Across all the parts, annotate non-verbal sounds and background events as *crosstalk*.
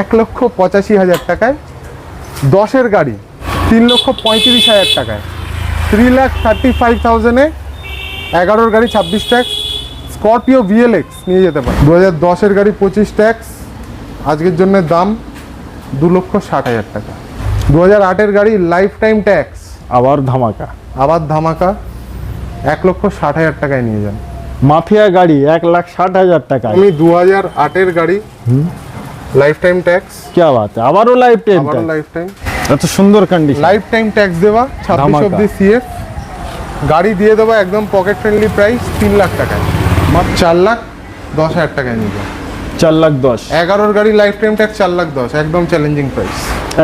এক লক্ষ পঁচাশি হাজার টাকায় দশের গাড়ি তিন লক্ষ পঁয়ত্রিশ হাজার টাকায়। থ্রি লাখ থার্টি ফাইভ থাউজেন্ডে এগারোর গাড়ি ছাব্বিশ ট্যাক্স স্করপিও ভিএলএক্স নিয়ে যেতে পারে। দু হাজার দশের গাড়ি পঁচিশ ট্যাক্স আজকের জন্য দাম দু লক্ষ ষাট হাজার টাকা। দু হাজার আটের গাড়ি লাইফ টাইম ট্যাক্স আবার ধামাকা। আবার ধামাকা এক লক্ষ ষাট হাজার টাকায় নিয়ে যান। মাফিয়া গাড়ি এক লাখ ষাট হাজার টাকা আমি দু হাজার আটের গাড়ি লাইফ টাইম ট্যাক্স কে বাত আবারও লাইফ টাইম আবারও লাইফ টাইম এত সুন্দর কন্ডিশন লাইফ টাইম ট্যাক্স দেওয়া ছাব্বিশ। অব্দি সিএফ গাড়ি দিয়ে দেবো একদম পকেট ফ্রেন্ডলি প্রাইস তিন লাখ টাকায়। মাত্র চার লাখ দশ হাজার টাকায় নিয়ে যান চার লাখ দশ। এগারোর গাড়ি লাইফ টাইম ট্যাক্স চার লাখ দশ। একদম চ্যালেঞ্জিং প্রাইস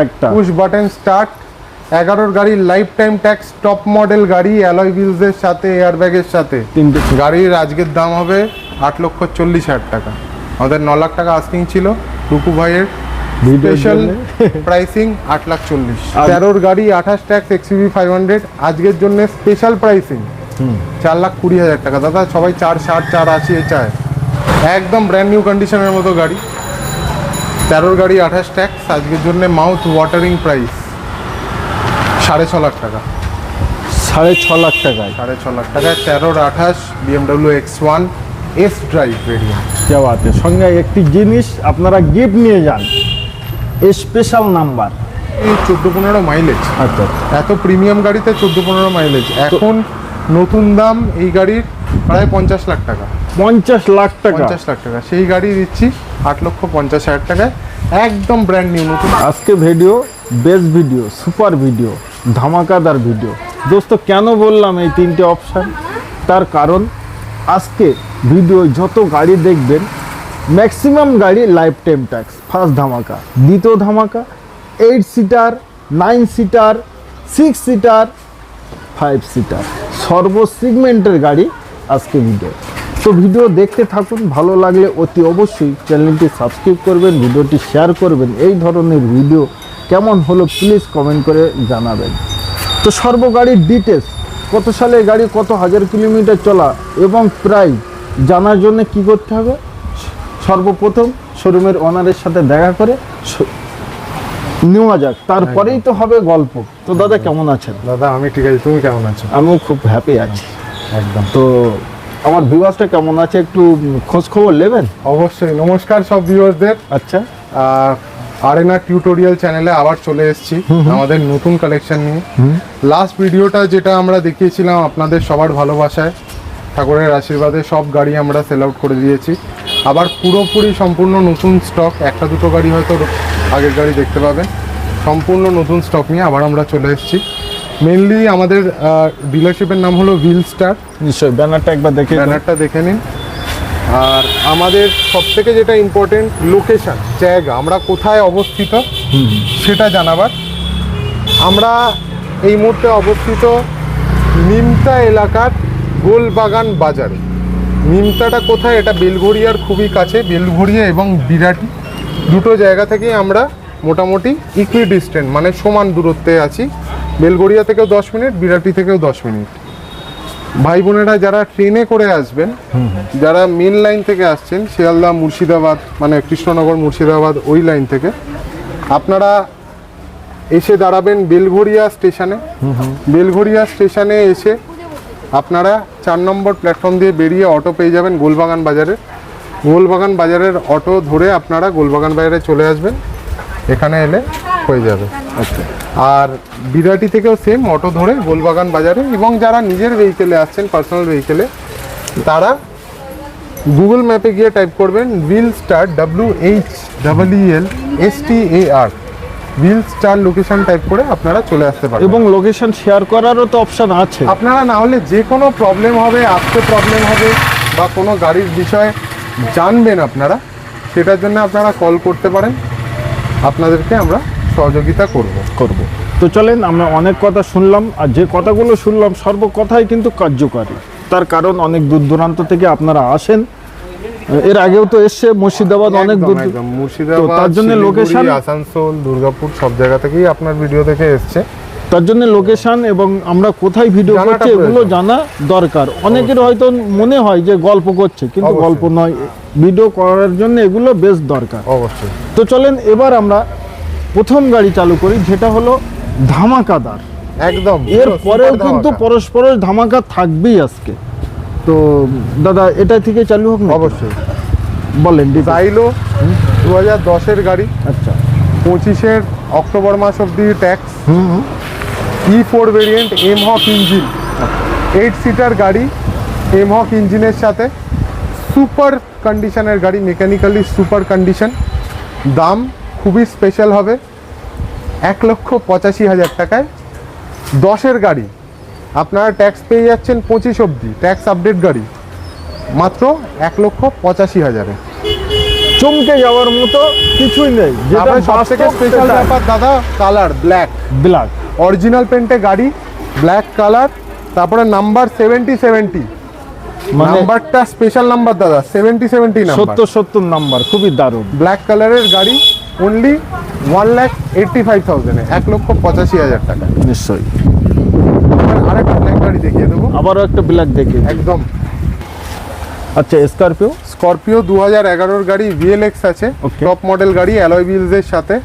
একটা। পুশ বাটন স্টার্ট এগারোর গাড়ি life time tax top model গাড়ি অ্যালয় হুইলসের সাথে এয়ারব্যাগের সাথে। তিনটে। গাড়ির আজকের দাম হবে আট লক্ষ চল্লিশ হাজার টাকা। আমাদের ন লাখ টাকা আস্কিং ছিল। টুকু ভাইয়ের স্পেশাল প্রাইসিং *laughs* আট লাখ চল্লিশ। তেরোর গাড়ি আঠাশ ট্যাক্স এক্সিবি ফাইভ হান্ড্রেড আজকের জন্য স্পেশাল প্রাইসিং চার লাখ কুড়ি হাজার টাকা। দাদা সবাই চার ষাট চার আশি এ চায়। একদম ব্র্যান্ড নিউ কন্ডিশনের মতো গাড়ি। তেরোর গাড়ি আঠাশ ট্যাক্স। আজকের জন্য মাউথ ওয়াটারিং প্রাইস সাড়ে ছ লাখ টাকা। সাড়ে ছ লাখ টাকায়। সাড়ে ছ লাখ টাকায়। তেরোর আঠাশ BMW X one S drive variant কে বাত সঙ্গে একটি জিনিস আপনারা গিফট নিয়ে যান স্পেশাল নাম্বার এই চোদ্দ পনেরো মাইলেজ আচ্ছা এত প্রিমিয়াম গাড়িতে চোদ্দ পনেরো মাইলেজ এখন নতুন দাম এই গাড়ির প্রায় পঞ্চাশ লাখ টাকা। পঞ্চাশ লাখ টাকা। পঞ্চাশ লাখ টাকা। সেই গাড়ি দিচ্ছি আট লক্ষ পঞ্চাশ হাজার টাকায়। একদম ব্র্যান্ড নিউ নতুন। আজকে video best video super video ধামাকাদার video দোস্ত কেন বললাম এই তিনটে অপশান তার কারণ আজকে ভিডিও যত গাড়ি দেখবেন ম্যাক্সিমাম গাড়ি লাইফ টাইম ট্যাক্স ফার্স্ট ধামাকা। দ্বিতীয় ধামাকা eight seater nine seater six seater five seater সর্ব সিগমেন্টের গাড়ি আজকে ভিডিও তো ভিডিও দেখতে থাকুন, ভালো লাগলে অতি অবশ্যই চ্যানেলটি সাবস্ক্রাইব করবেন ভিডিওটি শেয়ার করবেন। এই ধরনের ভিডিও কেমন হলো প্লিজ কমেন্ট করে জানাবেন। তো সর্ব গাড়ির ডিটেলস কত সালে গাড়ি কত হাজার কিলোমিটার চলা এবং প্রায় জানার জন্য কি করতে হবে? সর্বপ্রথম শোরুমের ওনারের সাথে দেখা করে নেওয়া যাক। তারপরেই তো হবে গল্প। তো দাদা কেমন আছেন? দাদা আমি ঠিক আছে। তুমি কেমন আছো? আমিও খুব হ্যাপি আছি। একদম। তো আমার ভিউয়ার্সটা কেমন আছে? একটু খোঁজ খবর নেবেন? অবশ্যই। নমস্কার সব ভিউয়ারদের আচ্ছা। আরেনা টিউটোরিয়াল চ্যানেলে আবার চলে এসেছি আমাদের নতুন কালেকশন নিয়ে। লাস্ট ভিডিওটা যেটা আমরা দেখিয়েছিলাম আপনাদের সবার ভালোবাসায় ঠাকুরের আশীর্বাদে সব গাড়ি আমরা সেল আউট করে দিয়েছি। আবার পুরোপুরি সম্পূর্ণ নতুন স্টক একটা দুটো গাড়ি হয়তো আগের গাড়ি দেখতে পাবেন। সম্পূর্ণ নতুন স্টক নিয়ে আবার আমরা চলে এসেছি। মেনলি আমাদের ডিলারশিপের নাম হলো হুইল স্টার নিশ্চয়ই ব্যানারটা একবার দেখে ব্যানারটা দেখে নিন। আর আমাদের সব থেকে যেটা ইম্পর্টেন্ট লোকেশন জায়গা। আমরা কোথায় অবস্থিত সেটা জানাবার। আমরা এই মুহূর্তে অবস্থিত নিমতা এলাকার গোলবাগান বাজারে। নিমতাটা কোথায়? এটা বেলঘড়িয়ার খুবই কাছে বেলঘড়িয়া এবং বিরাটি। দুটো জায়গা থেকেই আমরা মোটামুটি ইকুই ডিস্টেন্ট মানে সমান দূরত্বে আছি। বেলঘড়িয়া থেকেও দশ মিনিট বিরাটি থেকেও দশ মিনিট। ভাই বোনেরা যারা ট্রেনে করে আসবেন যারা মেন লাইন থেকে আসছেন শিয়ালদা মুর্শিদাবাদ মানে কৃষ্ণনগর মুর্শিদাবাদ ওই লাইন থেকে আপনারা এসে দাঁড়াবেন বেলঘড়িয়া স্টেশনে বেলঘড়িয়া স্টেশনে এসে আপনারা চার নম্বর প্ল্যাটফর্ম দিয়ে বেরিয়ে অটো পেয়ে যাবেন গোলবাগান বাজারে। গোলবাগান বাজারের অটো ধরে আপনারা গোলবাগান বাজারে চলে আসবেন। এখানে এলে হয়ে যাবে। আচ্ছা আর বিরাটি থেকেও সেম অটো ধরে গোলবাগান বাজারে এবং যারা নিজের ভেহিকেলে আসছেন পার্সোনাল ভেহিকেলে তারা গুগল ম্যাপে গিয়ে টাইপ করবেন wheel star W H double L S T A R wheel star location type করে আপনারা চলে আসতে পারেন এবং লোকেশন শেয়ার করারও তো অপশন আছে। আপনারা না হলে যে কোনো প্রবলেম হবে আসতে প্রবলেম হবে বা কোনো গাড়ির বিষয়ে জানবেন আপনারা সেটার জন্য আপনারা কল করতে পারেন। আপনাদেরকে আমরা সহযোগিতা করব। করব। তো চলেন আমরা অনেক কথা শুনলাম আর যে কথাগুলো শুনলাম সর্ব কথাই কিন্তু কার্যকারী। তার কারণ অনেক দূর দূরান্ত থেকে আপনারা আসেন। এর আগেও তো এসছে মুর্শিদাবাদ অনেক দূর মুর্শিদাবাদ তার জন্য লোকেশন আসানসোল দুর্গাপুর সব জায়গা থেকেই আপনার ভিডিও দেখে এসছে। তার জন্য লোকেশন এবং আমরা কোথায় ভিডিও করছি এগুলো জানা দরকার। অনেকের হয়তো মনে হয় যে গল্প করছে কিন্তু গল্প নয় ভিডিও করার জন্য এগুলো বেশ দরকার। অবশ্যই। তো চলেন এবার আমরা প্রথম গাড়ি চালু করি যেটা হলো ধামাকাদার। একদম। এর পরেও কিন্তু। পরস্পরের ধামাকা থাকবেই আজকে। তো দাদা এটা থেকে চালু হোক না অবশ্যই। বলেন। জাইলো দু হাজার দশের গাড়ি। আচ্ছা। পঁচিশের অক্টোবর মাস অব্দি tax E four variant M hawk engine eight seater গাড়ি এম হক ইঞ্জিনের সাথে সুপার কন্ডিশনের গাড়ি মেকানিক্যালি সুপার কন্ডিশন দাম খুবই স্পেশাল হবে। এক লক্ষ পঁচাশি হাজার টাকায় দশের গাড়ি। আপনারা ট্যাক্স পেয়ে যাচ্ছেন পঁচিশ অবধি ট্যাক্স আপডেট গাড়ি। মাত্র এক লক্ষ পঁচাশি হাজারে। চমকে যাওয়ার মতো কিছুই নেই। যেটা সব থেকে স্পেশাল ব্যাপার দাদা কালার ব্ল্যাক ব্ল্যাক অরিজিনাল পেন্টে গাড়ি ব্ল্যাক কালার তারপরে নাম্বার সেভেন্টি সেভেন্টি নাম্বারটা স্পেশাল নাম্বার দাদা সেভেন্টি সেভেন্টি নাম্বার সত্তর সত্তর নাম্বার খুবই দারুণ। ব্ল্যাক কালারের গাড়ি only one lakh eighty five থাউজেন্ডে এক লক্ষ পঁচাশি হাজার টাকা। নিশ্চয়ই। আরেকটা ব্ল্যাক গাড়ি দেখিয়ে দেবো। আবারও একটা ব্ল্যাক দেখি একদম। আচ্ছা স্করপিও স্করপিও দু হাজার এগারোর গাড়ি ভিএলএক্স আছে. টপ মডেল গাড়ি অ্যালয় বিলসের সাথে।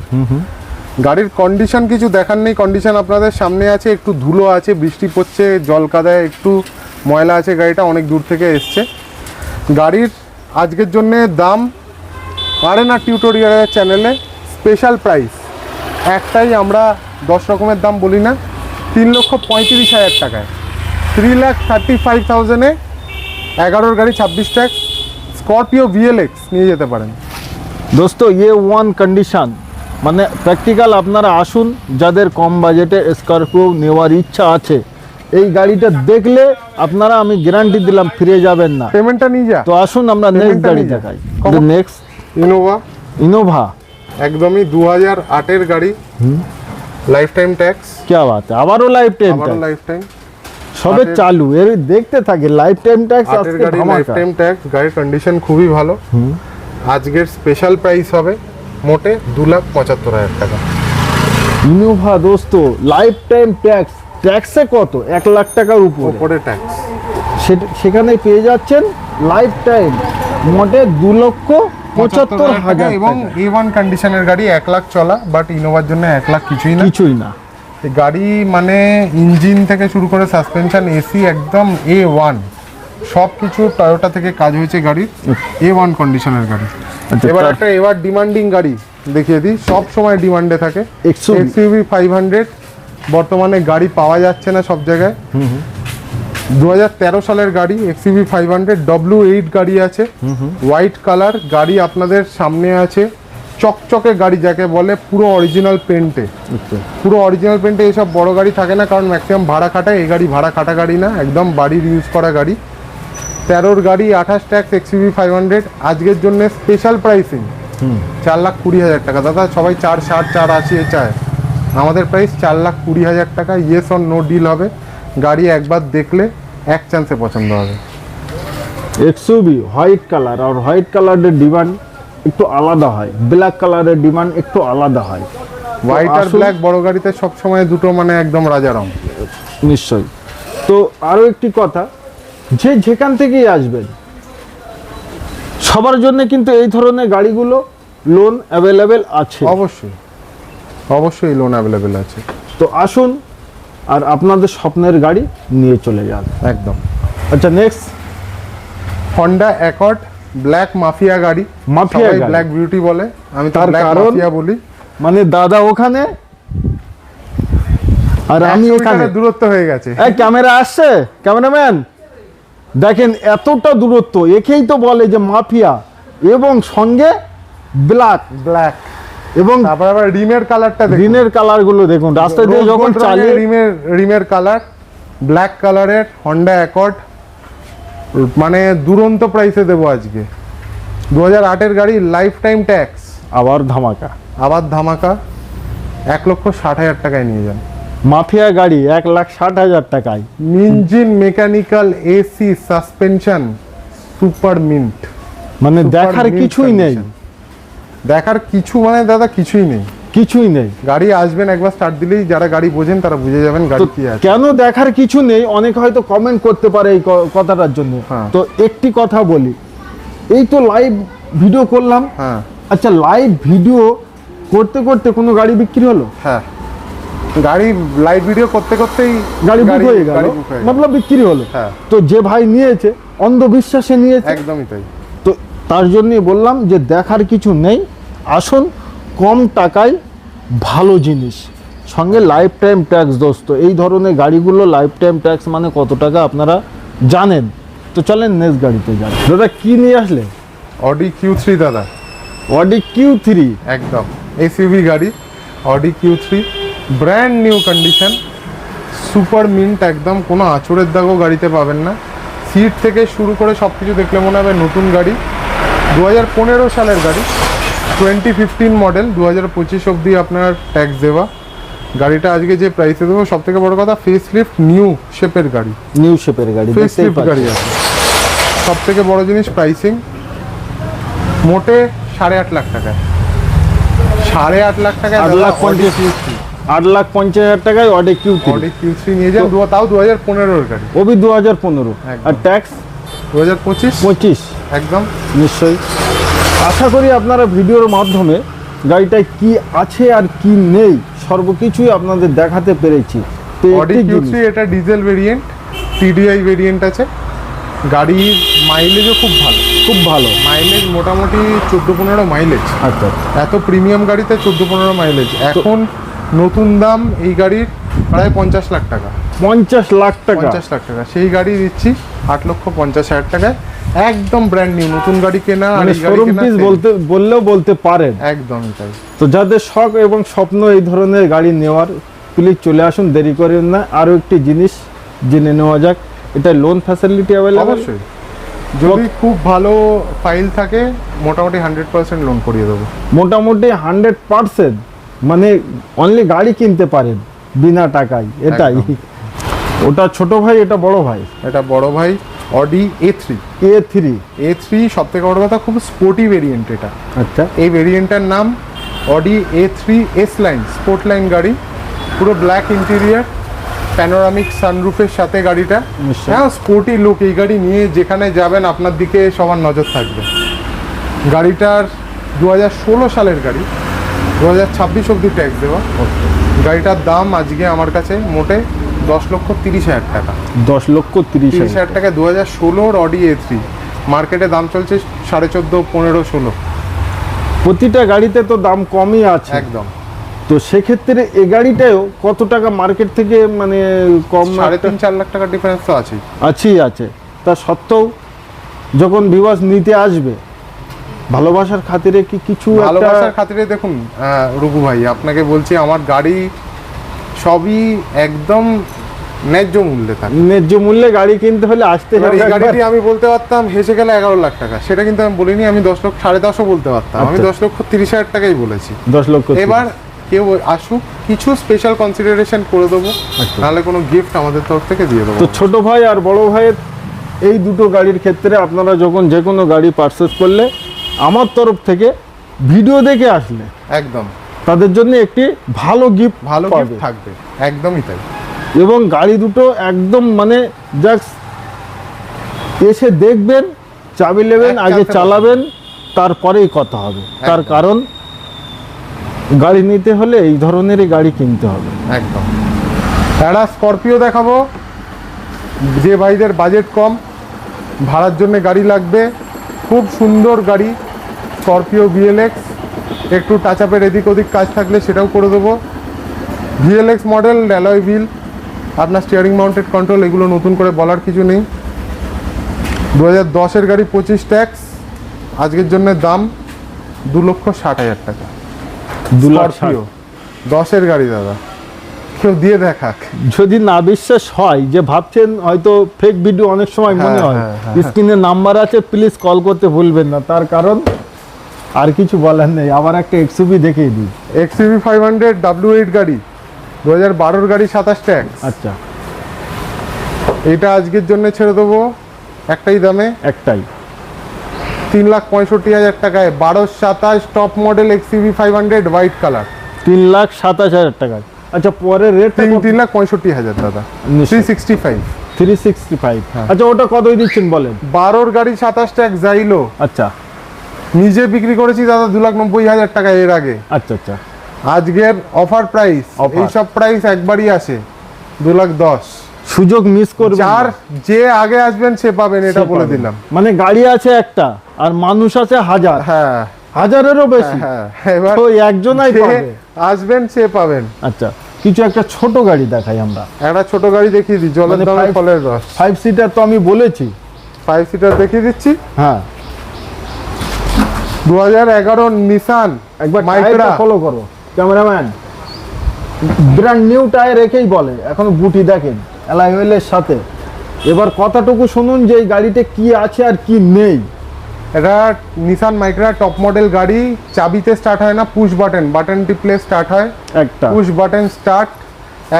গাড়ির কন্ডিশন কিছু দেখার নেই কন্ডিশন আপনাদের সামনে আছে একটু ধুলো আছে বৃষ্টি পড়ছে জল কাদায় একটু ময়লা আছে গাড়িটা অনেক দূর থেকে এসছে। গাড়ির আজকের জন্যে দাম পারে না টিউটোরিয়ালের চ্যানেলে স্পেশাল প্রাইস। একটাই আমরা দশ রকমের দাম বলি না তিন লক্ষ পঁয়ত্রিশ হাজার টাকায়। থ্রি লাখ থার্টি ফাইভ থাউজেন্ডে এগারোর গাড়ি ছাব্বিশ ট্যাক্স স্করপিও ভিএলএক্স নিয়ে যেতে পারেন। দোস্ত ইয়ে ওয়ান কন্ডিশন মানে প্র্যাকটিক্যাল আপনারা আসুন যাদের কম বাজেটে স্করপিও নেওয়ার ইচ্ছা আছে এই গাড়িটা দেখলে আপনারা আমি গ্যারান্টি দিলাম ফিরে যাবেন না। পেমেন্টটা নিয়ে যা। তো আসুন আমরা নেক্সট গাড়ি দেখাই? নেক্সট ইনোভা ইনোভা একদমই দু হাজার আটের গাড়ি। লাইফ টাইম ট্যাক্স কে বাত আবারও লাইফ টাইম আবারও লাইফ টাইম সবে চালু এর দেখতে থাকে লাইফ টাইম ট্যাক্স আজকে গাড়ি লাইফ টাইম ট্যাক্স গাড়ির কন্ডিশন খুবই ভালো। আজকের স্পেশাল প্রাইস হবে মোটে দু লাখ পঁচাত্তর হাজার টাকা। ইনোভা দোস্ত লাইফ টাইম ট্যাক্স ট্যাক্সে কত? এক লাখ টাকার উপর। উপরে ট্যাক্স সেখানে পেয়ে যাচ্ছেন লাইফ টাইম মোটে দু লক্ষ পঁচাত্তর হাজার এবং এ ওয়ান কন্ডিশনের গাড়ি এক লাখ চলা বাট ইনোভার জন্য এক লাখ কিছুই না। কিছুই না। গাড়ি মানে ইঞ্জিন থেকে শুরু করে সাসপেনশন এসি একদম এ ওয়ান সব কিছু টয়োটা থেকে কাজ হয়েছে গাড়ির এ ওয়ান কন্ডিশনের গাড়ি। আচ্ছা, এবার একটা এবার ডিমান্ডিং গাড়ি দেখিয়ে দিই। সব সময় ডিমান্ডে থাকে। এক্সইউভি ফাইভ হান্ড্রেড বর্তমানে গাড়ি পাওয়া যাচ্ছে না সব জায়গায়। দু হাজার তেরো সালের গাড়ি XUV five hundred W eight গাড়ি আছে। হোয়াইট কালার গাড়ি আপনাদের সামনে আছে। চকচকে গাড়ি যাকে বলে পুরো অরিজিনাল পেন্টে আচ্ছা। পুরো অরিজিনাল পেন্টে এসব বড় গাড়ি থাকে না কারণ ম্যাক্সিমাম ভাড়া খাটায় এই গাড়ি ভাড়া খাটা গাড়ি না একদম বাড়ির ইউজ করা গাড়ি। তেরোর গাড়ি আঠাশ ট্যাক্স এক্সইভি ফাইভ হান্ড্রেড আজকের জন্য স্পেশাল প্রাইসিং চার লাখ কুড়ি হাজার টাকা। দাদা সবাই চার ষাট চার আশি চায় আমাদের প্রাইস চার লাখ কুড়ি হাজার টাকা ইয়েস অন নো ডিল হবে। গাড়ি একবার দেখলে এক চান্সে পছন্দ হবে। এক্সুবি হোয়াইট কালার আর হোয়াইট কালারের ডিমান্ড একটু আলাদা হয়। ব্ল্যাক কালারের ডিমান্ড একটু আলাদা হয়। হোয়াইট আর ব্ল্যাক বড় গাড়িতে সবসময় দুটো মানে একদম রাজারম নিশ্চয়ই। তো আরও একটি কথা যে যেখান থেকেই আসবেন সবার জন্য কিন্তু এই ধরনের গাড়িগুলো লোন অ্যাভেলেবেল আছে। অবশ্যই। অবশ্যই লোন অ্যাভেলেবেল আছে। তো আসুন আর আপনাদের স্বপ্নের গাড়ি নিয়ে চলে যান। একদম। আচ্ছা next Honda Accord black mafia গাড়ি। মাফিয়া ব্ল্যাক বিউটি বলে। আমি তার কারণ? বলি। মানে দাদা ওখানে আর আমি ওখানে। দূরত্ব হয়ে গেছে। এই ক্যামেরা আসছে? ক্যামেরাম্যান দেখেন এতটা দূরত্ব একেই তো বলে যে মাফিয়া এবং সঙ্গে ব্ল্যাক ব্ল্যাক এবং তারপর আবার রিমের কালারটা দেখুন। গ্রিনের কালারগুলো দেখুন রাস্তা দিয়ে যখন চালিয়ে রিমের রিমের কালার ব্ল্যাক কালারের হন্ডা অ্যাকর্ড মানে দুরন্ত প্রাইসে দেবো আজকে। দু হাজার আটের গাড়ি লাইফ টাইম ট্যাক্স আবার ধামাকা। আবার ধামাকা। এক লক্ষ ষাট হাজার টাকায় নিয়ে যান। মাফিয়া গাড়ি এক লাখ ষাট হাজার টাকায়। Engine mechanical AC suspension super mint মানে দেখার কিছুই নেই। দেখার কিছু মানে দাদা কিছুই নেই। কিছুই নেই। গাড়ি আসবেন একবার স্টার্ট দিলেই যারা গাড়ি বোঝেন তারা বুঝে যাবেন গাড়ি কি আছে। কেন দেখার কিছু নেই? অনেকে হয়তো কমেন্ট করতে পারে এই কথাটার জন্য। হ্যাঁ। তো একটি কথা বলি। এই তো লাইভ ভিডিও করলাম। হ্যাঁ। আচ্ছা লাইভ ভিডিও করতে করতে কোনো গাড়ি বিক্রি হলো? হ্যাঁ। গাড়ি লাইভ ভিডিও করতে করতেই গাড়ি বুক হয়ে গেল। মতলব বিক্রি হলো। হ্যাঁ। তো যে ভাই নিয়েছে অন্ধবিশ্বাসে নিয়েছে। একদমই তাই। তার জন্যই বললাম যে দেখার কিছু নেই। আসুন কম টাকায় ভালো জিনিস। সঙ্গে লাইফ টাইম ট্যাক্স দোস্ত। এই ধরনের গাড়িগুলো লাইফ টাইম ট্যাক্স মানে কত টাকা আপনারা জানেন? তো চলেন নেক্সট গাড়িতে যান দাদা কি নিয়ে আসলে? অডি কিউ থ্রি দাদা। অডি কিউ থ্রি একদম। এসইউভি গাড়ি Audi Q three brand new condition super mint একদম। কোনো আঁচড়ের দাগও গাড়িতে পাবেন না। সিট থেকে শুরু করে সব কিছু দেখলে মনে হবে নতুন গাড়ি। দু সালের গাড়ি টোয়েন্টি ফিফটিন মডেল দু হাজার পঁচিশ অবধি আপনার ট্যাক্স দেওয়া। গাড়িটা আজকে যে প্রাইসে দেবো সব থেকে বড় কথা ফেস লিফট নিউ শেপের গাড়ি। নিউ শেপের গাড়ি ফেস লিফট গাড়ি আছে। সব থেকে বড় জিনিস প্রাইসিং মোটে সাড়ে আট লাখ টাকায়। সাড়ে আট লাখ টাকায় আট লাখ পঞ্চাশ আট লাখ পঞ্চাশ হাজার টাকায় Audi Q Audi Q three নিয়ে যান তাও দু হাজার পনেরোর গাড়ি। ওবি দু হাজার পনেরো। আর ট্যাক্স দু হাজার পঁচিশ? পঁচিশ। একদম। নিশ্চয়ই। আশা করি আপনারা ভিডিওর মাধ্যমে গাড়িটায় কি আছে আর কি নেই সর্বকিছুই আপনাদের দেখাতে পেরেছি। এটা ডিজেল ভেরিয়েন্ট টিডিআই ভেরিয়েন্ট আছে। গাড়ির মাইলেজও খুব ভালো। খুব ভালো। মাইলেজ মোটামুটি চোদ্দ পনেরো মাইলেজ আচ্ছা। এত প্রিমিয়াম গাড়িতে চোদ্দ পনেরো মাইলেজ এখন নতুন দাম এই গাড়ির প্রায় পঞ্চাশ লাখ টাকা। পঞ্চাশ লাখ টাকা। পঞ্চাশ লাখ টাকা। সেই গাড়ি দিচ্ছি আট লক্ষ পঞ্চাশ হাজার টাকায়। একদম ব্র্যান্ড নিউ নতুন গাড়ি কেনা আর মানে শোরুম পিস বলতে বললেও বলতে পারেন। একদমই তাই। তো যাদের শখ এবং স্বপ্ন এই ধরনের গাড়ি নেওয়ার প্লিজ চলে আসুন দেরি করেন না। আরও একটি জিনিস জেনে নেওয়া যাক এটা লোন ফ্যাসিলিটি অ্যাভেলেবল অবশ্যই। যদি খুব ভালো ফাইল থাকে মোটামুটি হান্ড্রেড পার্সেন্ট লোন করিয়ে দেবো। মোটামুটি হান্ড্রেড পার্সেন্ট মানে অনলি গাড়ি কিনতে পারেন বিনা টাকায়। এটাই। ওটা ছোট ভাই এটা বড় ভাই? এটা বড় ভাই Audi A three. A three? A three সব থেকে বড় কথা খুব স্পোর্টি ভেরিয়েন্ট এটা। আচ্ছা। এই ভেরিয়েন্টটার নাম Audi A three S line sport line গাড়ি। পুরো ব্ল্যাক ইন্টেরিয়ার প্যানোরামিক সানরুফের সাথে গাড়িটা। হ্যাঁ স্পোর্টি লুক এই গাড়ি নিয়ে যেখানে যাবেন আপনার দিকে সবার নজর থাকবে। গাড়িটার দু ষোলো সালের গাড়ি। দু হাজার ছাব্বিশ অব্দি ট্যাক্স দেওয়া। গাড়িটার দাম আজকে আমার কাছে মোটে দশ লক্ষ তিরিশ হাজার টাকা। দশ লক্ষ তিরিশ হাজার টাকা দু হাজার ষোলোর অডি এ থ্রি মার্কেটে দাম চলছে সাড়ে চোদ্দ পনেরো ষোলো। প্রতিটা গাড়িতে তো দাম কমই আছে। একদম। তো সেক্ষেত্রে এই গাড়িটাও কত টাকা মার্কেট থেকে মানে কম সাড়ে তিন চার লাখ টাকার ডিফারেন্স তো আছেই। আছেই আছে। তা সত্ত্বেও যখন ভিউয়ার্স নিতে আসবে ভালোবাসার খাতিরে কি কিছু ভালোবাসার খাতিরে দেখুন রঘু ভাই আপনাকে বলছি আমার গাড়ি সবই একদম ন্যায্য মূল্যে থাকে। ন্যায্য মূল্যে গাড়ি কিনতে হলে আসতে এবার হবে এই গাড়িটি আমি বলতে পারতাম হেসে গেলে এগারো লাখ টাকা। সেটা কিন্তু আমি বলিনি আমি দশ লক্ষ সাড়ে দশও বলতে পারতাম। আমি আচ্ছা। দশ লক্ষ তিরিশ হাজার টাকাই বলেছি। দশ লক্ষ এবার কেউ আসুক কিছু স্পেশাল কনসিডারেশন করে দেবো। আচ্ছা। নাহলে কোনো গিফট আমাদের তরফ থেকে দিয়ে দেবো। তো ছোট ভাই আর বড় ভাইয়ের এই দুটো গাড়ির ক্ষেত্রে আপনারা যখন যে কোনো গাড়ি পারচেস করলে আমার তরফ থেকে ভিডিও দেখে আসলে। একদম। তাদের জন্য একটি ভালো গিফট ভালো গিফট থাকবে। একদমই তাই। এবং গাড়ি দুটো একদম মানে জাস্ট এসে দেখবেন চাবি নেবেন আগে চালাবেন তারপরেই কথা হবে। তার কারণ গাড়ি নিতে হলে এই ধরনেরই গাড়ি কিনতে হবে। একদম। একটা স্করপিও দেখাবো। যে ভাইদের বাজেট কম ভাড়ার জন্য গাড়ি লাগবে। খুব সুন্দর গাড়ি স্করপিও ভিএলএক্স একটু টাচ আপের এদিক ওদিক কাজ থাকলে সেটাও করে দেবো। ভিএলএক্স মডেল ড্যালয় ভিল আপনার স্টিয়ারিং মাউন্টেড কন্ট্রোল এগুলো নতুন করে বলার কিছু নেই। দু হাজার দশের গাড়ি পঁচিশ ট্যাক্স আজকের জন্য দাম দু লক্ষ ষাট হাজার টাকা। দু ষাট। দশের গাড়ি দাদা। কেউ দিয়ে দেখাক। যদি না বিশ্বাস হয় যে ভাবছেন হয়তো ফেক ভিডিও অনেক সময় মনে হ্যাঁ, হয় হ্যাঁ, হ্যাঁ। স্ক্রিনে নাম্বার আছে প্লিজ কল করতে ভুলবেন না। তার কারণ আর কিছু বলার নেই আবার একটা এক্সুবি দেখিয়ে দিই। XUV five hundred W eight গাড়ি দু হাজার বারোর গাড়ি সাতাশ ট্যাঙ্ক আচ্ছা। এটা আজকের জন্য ছেড়ে দেবো একটাই দামে। একটাই। তিন লাখ পঁয়ষট্টি হাজার টাকায় বারো সাতাশ top model XUV five hundred white colour তিন লাখ সাতাশ হাজার টাকায়। আচ্ছা পরে রেট তিন তিন লাখ পঁয়ষট্টি হাজার দাদা। Three sixty five three sixty five. আচ্ছা ওটা কতই দিচ্ছেন বলেন? বারোর গাড়ি সাতাশ ট্যাক্স যাইলো আচ্ছা। নিজে বিক্রি করেছি দাদা দু লাখ নব্বই হাজার টাকা এর আগে। আচ্ছা আচ্ছা। আজকের অফার প্রাইস। এইসব প্রাইস একবারই আসে দু লাখ দশ। সুযোগ মিস করবে যার না। যে আগে আসবেন সে পাবেন এটা বলে দিলাম। মানে গাড়ি আছে একটা আর মানুষ আছে হাজার। হ্যাঁ। হাজারেরও বেশি। হ্যাঁ এবার তো একজনাই আসবেন সে পাবেন। আচ্ছা কিছু একটা ছোট গাড়ি দেখাই আমরা। একটা ছোট গাড়ি দেখিয়ে দিই জলের মানে দামে ফলের রস। ফাইভ সিটার তো আমি বলেছি। ফাইভ সিটার দেখিয়ে দিচ্ছি। হ্যাঁ। দু হাজার এগারো নিসান একবার মাইক্রা ফলো করো। ক্যামেরাম্যান ব্র্যান্ড নিউ টায়ার রেখেই বলে এখন বুটি দেখেন অ্যালাই হুইলের সাথে। এবার কথাটুকু শুনুন যে এই গাড়িতে কি আছে আর কি নেই। এটা নিসান মাইক্রা টপ মডেল গাড়ি চাবিতে স্টার্ট হয় না পুশ বাটন বাটন টিপলে স্টার্ট হয়। একটা। পুশ বাটন স্টার্ট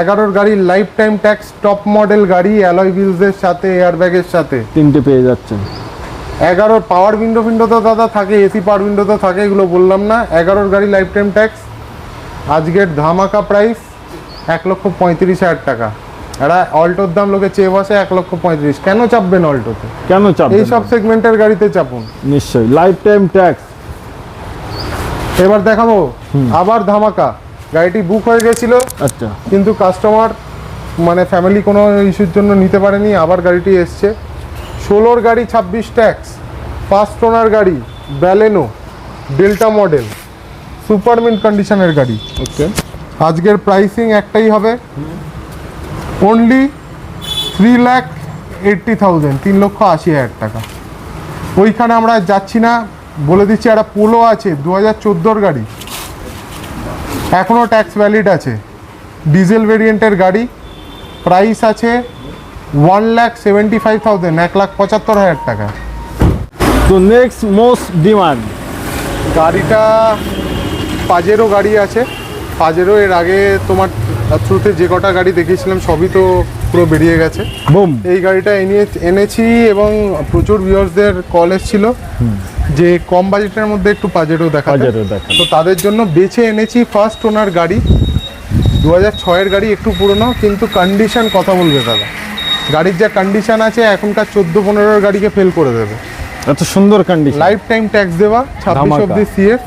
এগারোর গাড়ি life time tax top model গাড়ি অ্যালয় হুইলসের সাথে এয়ার ব্যাগের সাথে। তিনটে পেয়ে যাচ্ছেন। এগারোর পাওয়ার উইন্ডো ফিন্ডো তো দাদা থাকে এসি পাওয়ার উইন্ডো তো থাকে এগুলো বললাম না। এগারোর গাড়ি লাইফ টাইম ট্যাক্স আজকের ধামাকা প্রাইস এক লক্ষ পঁয়ত্রিশ হাজার টাকা। এটা অল্টোর দাম লোকে চেয়ে বসে এক লক্ষ পঁয়ত্রিশ। কেন চাপবেন অল্টোতে কেন চাপ এই সব সেগমেন্টের গাড়িতে চাপুন। নিশ্চয়ই। লাইফ টাইম ট্যাক্স এবার দেখাবো। আবার ধামাকা। গাড়িটি বুক হয়ে গেছিল। আচ্ছা। কিন্তু কাস্টমার মানে ফ্যামিলি কোনো ইস্যুর জন্য নিতে পারেনি। আবার গাড়িটি এসছে। ষোলোর গাড়ি ছাব্বিশ ট্যাক্স ফার্স্ট ওনার গাড়ি Baleno Delta model super mint কন্ডিশনের গাড়ি। ওকে। আজকের প্রাইসিং একটাই হবে। Only three lakh eighty thousand তিন লক্ষ আশি হাজার টাকা। ওইখানে আমরা যাচ্ছি না বলে দিচ্ছি একটা পোলো আছে দু হাজার চোদ্দোর গাড়ি। এখনও ট্যাক্স ভ্যালিড আছে। ডিজেল ভেরিয়েন্টের গাড়ি। প্রাইস আছে one lakh seventy five thousand এক লাখ পঁচাত্তর হাজার টাকা তো নেক্সট মোস্ট ডিমান্ড গাড়িটা পাজেরও গাড়ি আছে। পাজেরও এর আগে তোমার থ্রুতে যে কটা গাড়ি দেখিয়েছিলাম সবই তো পুরো বেরিয়ে গেছে। বুম। এই গাড়িটা এনে এনেছি এবং প্রচুর ভিউয়ার্সদের কল এসেছিল যে কম বাজেটের মধ্যে একটু পাজেরও দেখা। তো তাদের জন্য বেছে এনেছি ফার্স্ট ওনার গাড়ি। দু হাজার ছয়ের গাড়ি একটু পুরনো কিন্তু কন্ডিশন কথা বলবে দাদা। গাড়ির যা কন্ডিশন আছে এখনকার চোদ্দ পনেরোর গাড়িকে ফেল করে দেবে। এত সুন্দর কন্ডিশন লাইফ টাইম ট্যাক্স দেওয়া ছাব্বিশ। অব্দি সিএফ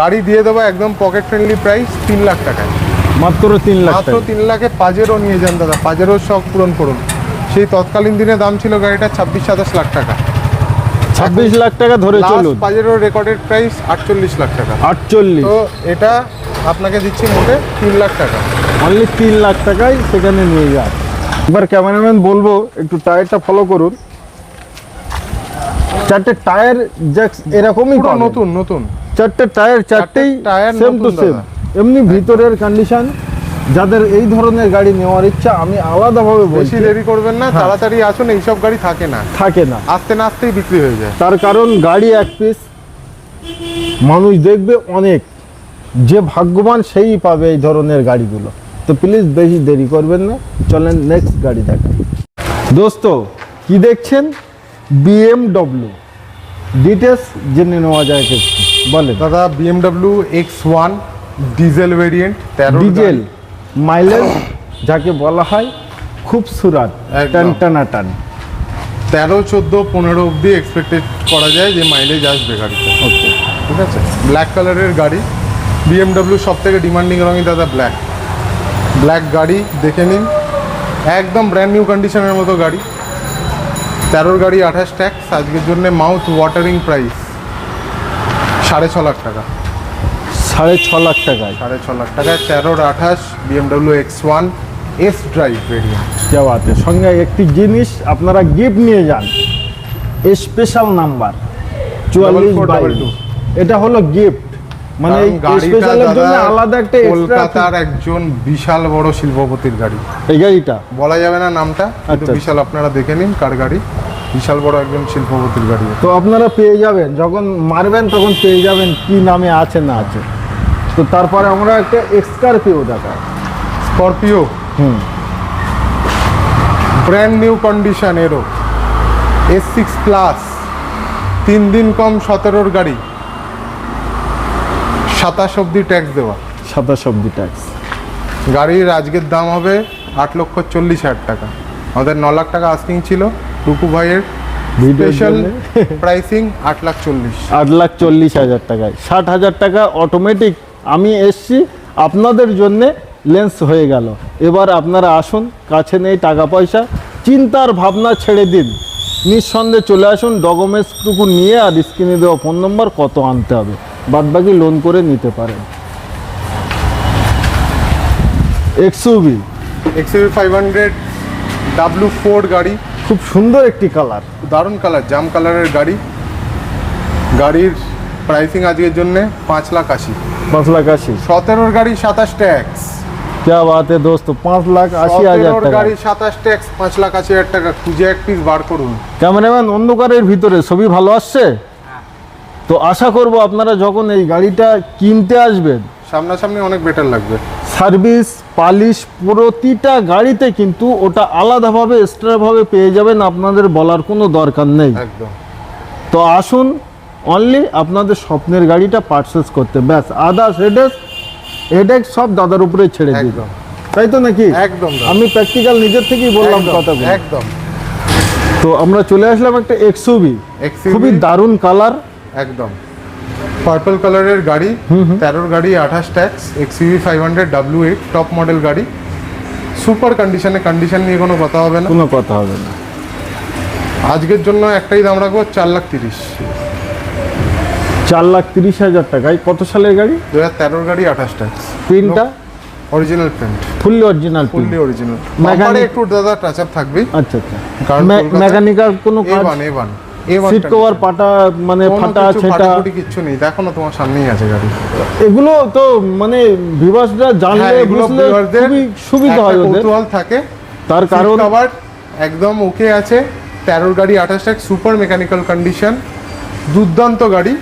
গাড়ি দিয়ে দেবো একদম পকেট ফ্রেন্ডলি প্রাইস তিন লাখ টাকায়। মাত্র তিন লাখ মাত্র তিন লাখে পাজেরও নিয়ে যান দাদা। পাজেরও শখ পূরণ করুন। সেই তৎকালীন দিনে দাম ছিল গাড়িটা ছাব্বিশ সাতাশ লাখ টাকা। ছাব্বিশ লাখ টাকা ধরে চলুন। পাজেরও রেকর্ডেড প্রাইস আটচল্লিশ লাখ টাকা। আটচল্লিশ। তো এটা আপনাকে দিচ্ছি মোটে তিন লাখ টাকা। অনলি তিন লাখ টাকায় সেখানে নিয়ে যান। এবার ক্যামেরাম্যান বলব একটু টায়ারটা ফলো করুন। চারটে টায়ার জ্যাক্স এরকমই পুরো নতুন নতুন। চারটে টায়ার চারটেই টায়ার সেম টু সেম এমনি ভিতরের কন্ডিশন যাদের এই ধরনের গাড়ি নেওয়ার ইচ্ছা আমি আলাদাভাবে বেশি বলছি দেরি করবেন না তাড়াতাড়ি আসুন এইসব গাড়ি থাকে না। থাকে না। আস্তে না আসতেই বিক্রি হয়ে যায়। তার কারণ গাড়ি এক পিস মানুষ দেখবে অনেক। যে ভাগ্যবান সেই পাবে এই ধরনের গাড়িগুলো। তো প্লিজ বেশি দেরি করবেন না চলেন নেক্সট গাড়ি দেখা দোস্ত কি দেখছেন? বিএমডব্লিউ ডিটেলস জেনে নেওয়া যায় একটু বলেন। দাদা BMW X one diesel variant diesel mileage যাকে বলা হয় খুব সুরাত। টান টানা টান। তেরো চোদ্দ পনেরো অবধি এক্সপেক্টেড করা যায় যে মাইলেজ আসবে গাড়িতে। ওকে ঠিক আছে? ব্ল্যাক কালারের গাড়ি। বিএমডাব্লিউ সব থেকে ডিমান্ডিং রঙই দাদা ব্ল্যাক ব্ল্যাক গাড়ি দেখে নিন। একদম ব্র্যান্ড নিউ কন্ডিশনের মতো গাড়ি। তেরোর গাড়ি আঠাশ ট্যাক্স। আজকের জন্য মাউথ ওয়াটারিং প্রাইস সাড়ে ছ লাখ টাকা। সাড়ে ছ লাখ টাকায়? সাড়ে ছ লাখ টাকায়। তেরোর আঠাশ BMW X one S drive variant কেউ আছে সঙ্গে একটি জিনিস আপনারা গিফট নিয়ে যান। স্পেশাল নাম্বার চুয়াল্লিশ। এটা হলো গিফট মানে স্পেশালের জন্য আলাদা একটা কলকাতার একজন বিশাল বড় শিল্পপতির গাড়ি। এই গাড়িটা? বলা যাবে না নামটা কিন্তু আচ্ছা। বিশাল আপনারা দেখে নিন কার গাড়ি। বিশাল বড় একজন শিল্পপতির গাড়ি তো আপনারা পেয়ে যাবেন যখন মারবেন তখন পেয়ে যাবেন কি নামে আছে না আছে। তো তারপরে আমরা একটা এক্সকারপিও দেখাই স্করপিও হুম। ব্র্যান্ড নিউ কন্ডিশন এরও এস সিক্স প্লাস তিন দিন কম সতেরোর গাড়ি। সাতাশ অব্দি ট্যাক্স দেওয়া। সাতাশ অব্দি ট্যাক্স গাড়ির আজকের দাম হবে আট লক্ষ চল্লিশ হাজার টাকা। আমাদের ন লাখ টাকা আস্কিং ছিল টুকু ভাইয়ের। স্পেশাল প্রাইসিং *laughs* আট লাখ চল্লিশ। আট লাখ চল্লিশ হাজার টাকায়। ষাট হাজার টাকা অটোমেটিক আমি এসছি আপনাদের জন্যে লেন্স হয়ে গেল। এবার আপনারা আসুন কাছে নেই টাকা পয়সা চিন্তার ভাবনা ছেড়ে দিন। নিঃসন্দেহে চলে আসুন ডকুমেন্টসটুকু নিয়ে আর স্ক্রিনে দেওয়া ফোন নম্বর কত আনতে হবে। বাদবাকি লোন করে নিতে পারেন এক্সুবি XUV five hundred W four গাড়ি খুব সুন্দর একটি কালার দারুণ কালার জাম কালারের গাড়ি গাড়ির প্রাইসিং আজকের জন্য পাঁচ লাখ আশি পাঁচ লাখ আশি সতেরোর গাড়ি সাতাশ ট্যাক্স क्या बात है दोस्त पाँच लाख আশি হাজার সতেরোর টাকা গাড়ি সাতাশ ট্যাক্স পাঁচ লাখ আশি হাজার টাকা খুঁজে এক পিস বার করুন ক্যামেরাম্যান অন্ধকারের ভিতরে ছবি ভালো আসছে তো আশা করব আপনারা যখন এই গাড়িটা কিনতে আসবেন সামনাসামনি অনেক বেটার লাগবে। সার্ভিস পালিশ প্রতিটা গাড়িতে কিন্তু ওটা আলাদাভাবে এক্সট্রাভাবে পেয়ে যাবেন আপনাদের বলার কোনো দরকার নেই। একদম। তো আসুন অনলি আপনাদের স্বপ্নের গাড়িটা পারচেস করতে। ব্যাস আদার্স হেডেক হেডেক সব দাদার উপরে ছেড়ে একদম। তাই তো নাকি? একদম আমি প্র্যাকটিক্যাল নিজের থেকেই বললাম কথা একদম। তো আমরা চলে আসলাম একটা এক্সুবি খুবই দারুণ কালার একদম। পার্পল কালারের গাড়ি তেরোর গাড়ি আঠাশ tax XUV five hundred W eight top model গাড়ি। সুপার কন্ডিশনে কন্ডিশন নিয়ে কোনো কথা হবে না। কোনো কথা হবে না। আজকের জন্য একটাই দাম রাখব চার লাখ তিরিশ। চার লাখ তিরিশ হাজার টাকায় কত সালের গাড়ি? দু হাজার তেরোর গাড়ি আঠাশ ট্যাক্স প্রিন্টটা original print fully original fully original বাম্পারে একটু দাদা টাচ আপ থাকবে আচ্ছা আচ্ছা। মেকানিক্যাল কোনো এ কাজ one A one A one seat cover পাটা মানে ফাটা কিচ্ছু নেই। দেখো না তোমার সামনেই আছে গাড়ি। এগুলো তো মানে ভিভাসরা জানলে হ্যাঁ বুঝলে খুবই সুবিধা হয় ওদের। কৌতূহল থাকে। তার কারণ কভার একদম ওকে আছে। তেরোর গাড়ি আঠাশ টাকা সুপার মেকানিক্যাল কন্ডিশন দুর্দান্ত গাড়ি।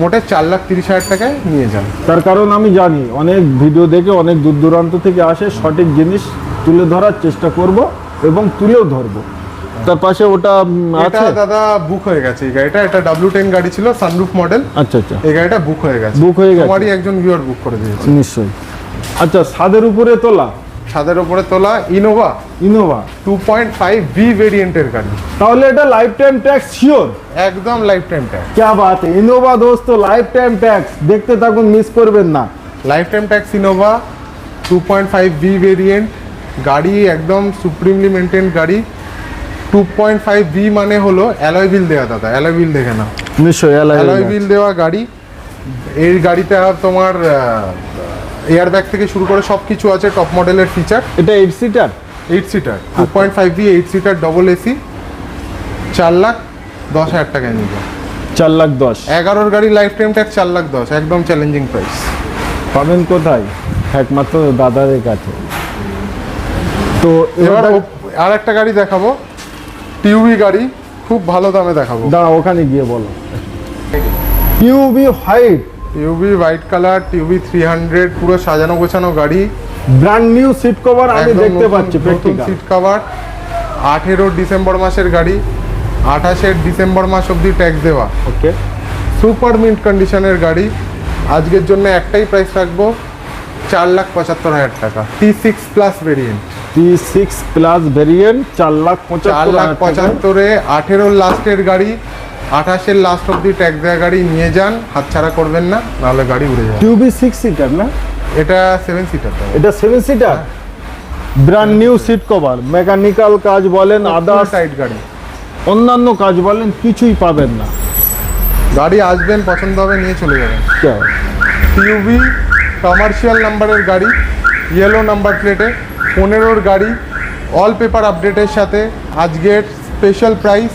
মোটে চার লাখ তিরিশ হাজার টাকায় নিয়ে যান। তার কারণ আমি জানি অনেক ভিডিও দেখে অনেক দূর দূরান্ত থেকে আসে সঠিক জিনিস তুলে ধরার চেষ্টা করব এবং তুলেও ধরবো। তার পাশে ওটা আছে? দাদা বুক হয়ে গেছে এই গাড়িটা। এটা W10 গাড়ি ছিল সানরুফ মডেল আচ্ছা আচ্ছা। এই গাড়িটা বুক হয়ে গেছে। বুক হয়ে গেছে। আমারই একজন ভিউয়ার বুক করে দিয়েছে। নিশ্চয়ই। আচ্ছা ছাদের উপরে তোলা? ছাদের উপরে তোলা ইনোভা ইনোভা 2.5 বি ভেরিয়েন্টের গাড়ি। তাহলে এটা লাইফ টাইম ট্যাক্স শিওর একদম লাইফ টাইম ট্যাক্স কি বাত ইনোভা দোস্ত লাইফ টাইম ট্যাক্স দেখতে থাকুন মিস করবেন না। Lifetime tax Innova 2.5 V variant গাড়ি একদম সুপ্রিমলি মেনটেন গাড়ি। টু পয়েন্ট ফাইভ ভি মানে হলো অ্যালয় বিল দেওয়া দাদা। অ্যালয় বিল দেখে না নিশ্চয়ই অ্যালয় বিল দেওয়া গাড়ি। এই গাড়িতে আর তোমার এয়ার ব্যাগ থেকে শুরু করে সব কিছু আছে টপ মডেলের ফিচার এটা eight seater eight seater two point five V eight seater double AC চার লাখ দশ হাজার টাকায় নিবে। চার লাখ দশ। এগারোর গাড়ি লাইফ টাইম ট্যাক্স চার লাখ দশ একদম চ্যালেঞ্জিং প্রাইস পাবেন কোথায়? একমাত্র দাদাদের কাছে। তো এবার আর একটা গাড়ি দেখাবো। টিউবি গাড়ি খুব ভালো দামে দেখাবো। দাঁড়া ওখানে গিয়ে বলো। TUV white TUV white colour TUV three hundred পুরো সাজানো গোছানো গাড়ি। ব্র্যান্ড নিউ সিট কভার আমি দেখতে পাচ্ছি নতুন প্র্যাকটিক্যাল সিট কভার আঠেরো ডিসেম্বর মাসের গাড়ি আঠাশের ডিসেম্বর মাস অবধি ট্যাক্স দেওয়া। ওকে। সুপার মিন্ট কন্ডিশনের গাড়ি আজকের জন্য একটাই প্রাইস রাখব চার লাখ পঁচাত্তর হাজার টাকা। T six plus variant T six plus variant চার লাখ চার লাখ পঁচাত্তরে আঠেরোর লাস্টের গাড়ি আঠাশের লাস্ট অব্দি ট্যাক্স দেওয়া গাড়ি নিয়ে যান হাতছাড়া করবেন না নাহলে গাড়ি উড়ে যাবে। টিউবি সিক্স সিটার না? এটা সেভেন সিটার এটা seven seater brand new seat cover mechanical কাজ বলেন আদার্স সাইড গাড়ি। অন্যান্য কাজ বলেন কিছুই পাবেন না। গাড়ি আসবেন পছন্দ হবে নিয়ে চলে যাবেন। টিউবি কমার্শিয়াল নাম্বারের গাড়ি ইয়েলো নাম্বার প্লেটে পনেরোর গাড়ি অল পেপার আপডেটের সাথে আজকের স্পেশাল প্রাইস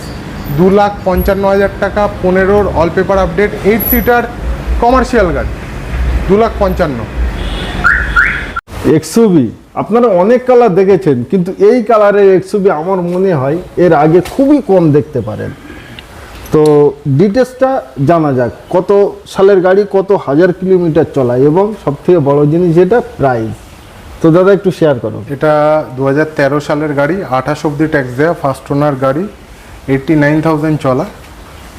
দু লাখ পঞ্চান্ন হাজার টাকা, পনেরোর all paper update eight seater commercial গাড়ি, দু লাখ পঞ্চান্ন। এক্সুবি আপনারা অনেক কালার দেখেছেন, কিন্তু এই কালারের এক্সুবি আমার মনে হয় এর আগে খুবই কম দেখতে পারেন। তো ডিটেলসটা জানা যাক, কত সালের গাড়ি, কত হাজার কিলোমিটার চলায় এবং সবথেকে বড় জিনিস যেটা প্রাইস তো দাদা একটু শেয়ার করো এটা দু হাজার তেরো সালের গাড়ি আঠাশ অব্দি ট্যাক্স দেওয়া ফার্স্ট ওনার গাড়ি এইটটি নাইন থাউজেন্ড চলা।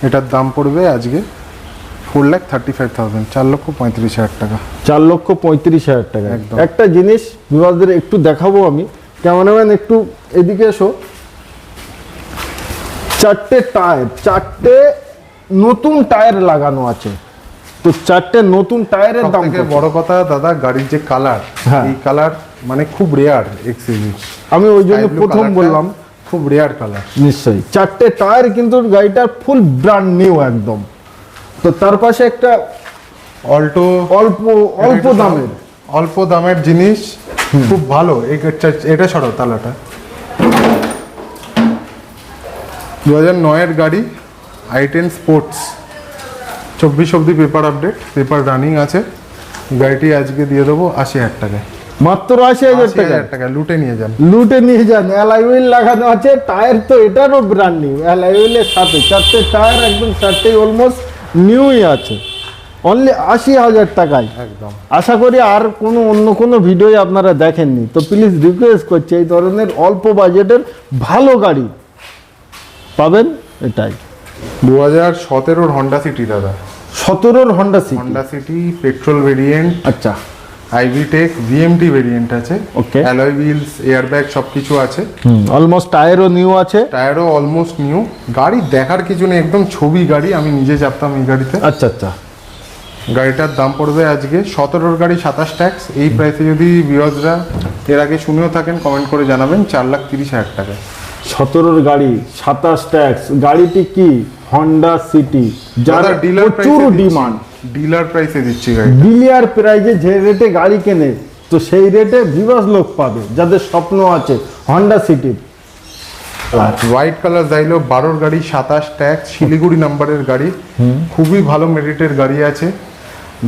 এটার দাম পড়বে আজকে four lakh thirty five thousand চার লক্ষ পঁয়ত্রিশ হাজার টাকা। চার লক্ষ পঁয়ত্রিশ হাজার টাকা। একদম। একটা জিনিস বিভাগদের একটু দেখাবো আমি। কেমন ক্যামেরাম্যান একটু এদিকে এসো। চারটে টায়ার চারটে নতুন টায়ার লাগানো আছে। তো চারটে নতুন টায়ারের দাম বড় কথা দাদা গাড়ির যে কালার হ্যাঁ। এই কালার মানে খুব রেয়ার এক্সিবি আমি ওই জন্য প্রথম বললাম। খুব রেয়ার কালার নিশ্চয়ই। চারটে টায়ার কিন্তু গাড়িটার ফুল ব্র্যান্ড নিউ একদম। তো তার পাশে একটা অল্টো অল্প অল্প দামের। অল্প দামের জিনিস খুব ভালো। এটা সরো তালাটা। দু হাজার নয়ের গাড়ি আই টেন স্পোর্টস চব্বিশ অব্দি পেপার আপডেট পেপার রানিং আছে। গাড়িটি আজকে দিয়ে দেবো আশি হাজার টাকায়। মাত্র আশি হাজার টাকা টাকা লুটে নিয়ে যান। লুটে নিয়ে যান। অ্যালাই হুইল লাগানো আছে টায়ার তো এটারও ব্র্যান্ড নিউ অ্যালাই হুইলের সাথে চারটে টায়ার একদম চারটে অলমোস্ট নিউই আছে। অনলি আশি হাজার টাকায়। একদম। আশা করি আর কোনো অন্য কোনো ভিডিও আপনারা দেখেননি। তো প্লিজ রিকোয়েস্ট করছি এই ধরনের অল্প বাজেটের ভালো গাড়ি পাবেন এটাই। দু হাজার সতেরোর হন্ডা সিটি দাদা। সতেরোর Honda City Honda City petrol variant আচ্ছা। আইভি টেক ভিএমটি ভেরিয়েন্ট আছে। Okay. অ্যালয় হুইলস এয়ারব্যাগ সব কিছু আছে অলমোস্ট টায়ারও নিউ আছে। টায়ারও অলমোস্ট নিউ গাড়ি দেখার কিছু নেই একদম ছবি গাড়ি আমি নিজে চাপতাম এই গাড়িতে। আচ্ছা আচ্ছা। গাড়িটার দাম পড়বে আজকে সতেরোর গাড়ি সাতাশ ট্যাক্স এই প্রাইসে যদি বিরোধরা এর আগে শুনেও থাকেন কমেন্ট করে জানাবেন চার লাখ তিরিশ হাজার টাকা। সতেরোর গাড়ি সাতাশ ট্যাক্স। গাড়িটি কি? হন্ডা সিটি যার ডিলার প্রচুর ডিমান্ড। ডিলার প্রাইসে দিচ্ছি গাড়ি বিলিয়ার প্রাইজে যে রেটে গাড়ি কেনে তো সেই রেটে ভিভাস লোক পাবে যাদের স্বপ্ন আছে হন্ডা সিটির হোয়াইট কালার যাইলো বারোর গাড়ি সাতাশ ট্যাক্স শিলিগুড়ি নাম্বারের গাড়ি। খুবই ভালো মেরিটের গাড়ি আছে।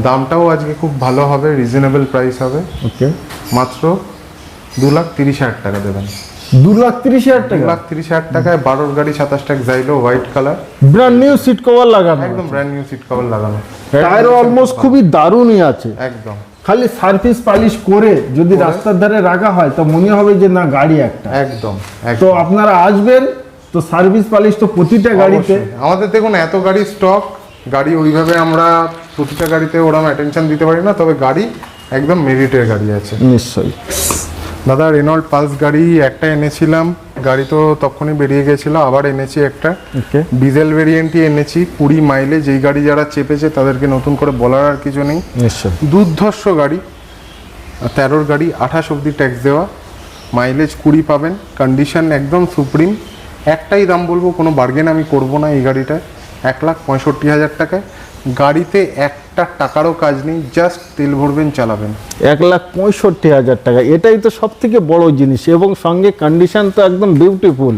দামটাও আজকে খুব ভালো হবে রিজনেবল প্রাইস হবে। ওকে মাত্র দু লাখ তিরিশ হাজার টাকা দেবেন। দু লাখ তিরিশ হাজার টাকা। লাখ তিরিশ হাজার টাকায় বারোর গাড়ি সাতাশ tax যাইলো white colour brand new seat cover লাগানো একদম ব্র্যান্ড নিউ সিট কভার লাগানো। টায়ারও অলমোস্ট খুবই দারুণই আছে। একদম। খালি সার্ভিস পালিশ করে যদি রাস্তার ধারে রাখা হয় তো মনে হবে যে না গাড়ি একটা। একদম তো আপনারা আসবেন তো সার্ভিস পালিশ তো প্রতিটা গাড়িতে। আমাদের দেখুন এত গাড়ি স্টক গাড়ি ওইভাবে আমরা প্রতিটা গাড়িতে ওরকম অ্যাটেনশন দিতে পারি না তবে গাড়ি একদম মেরিটের গাড়ি আছে। নিশ্চয়ই। দাদা রেনল্ড পালস গাড়ি একটা এনেছিলাম গাড়ি তো তখনই বেরিয়ে গেছিল আবার এনেছি একটা। ডিজেল ভেরিয়েন্টই এনেছি কুড়ি মাইলে যেই গাড়ি যারা চেপেছে তাদেরকে নতুন করে বলার আর কিছু নেই। দুর্ধর্ষ গাড়ি তেরোর গাড়ি আঠাশ অবধি ট্যাক্স দেওয়া মাইলেজ কুড়ি পাবেন কন্ডিশন একদম সুপ্রিম একটাই দাম বলব কোনো বার্গেন আমি করব না এই গাড়িটায় এক লাখ পঁয়ষট্টি হাজার টাকায়। গাড়িতে একটা টাকারও কাজ নেই জাস্ট তেল ভরবেন, চালাবেন। এক লাখ পঁয়ষট্টি হাজার টাকা, এটাই তো সব থেকে বড় জিনিস, এবং সঙ্গে কন্ডিশন তো একদম বিউটিফুল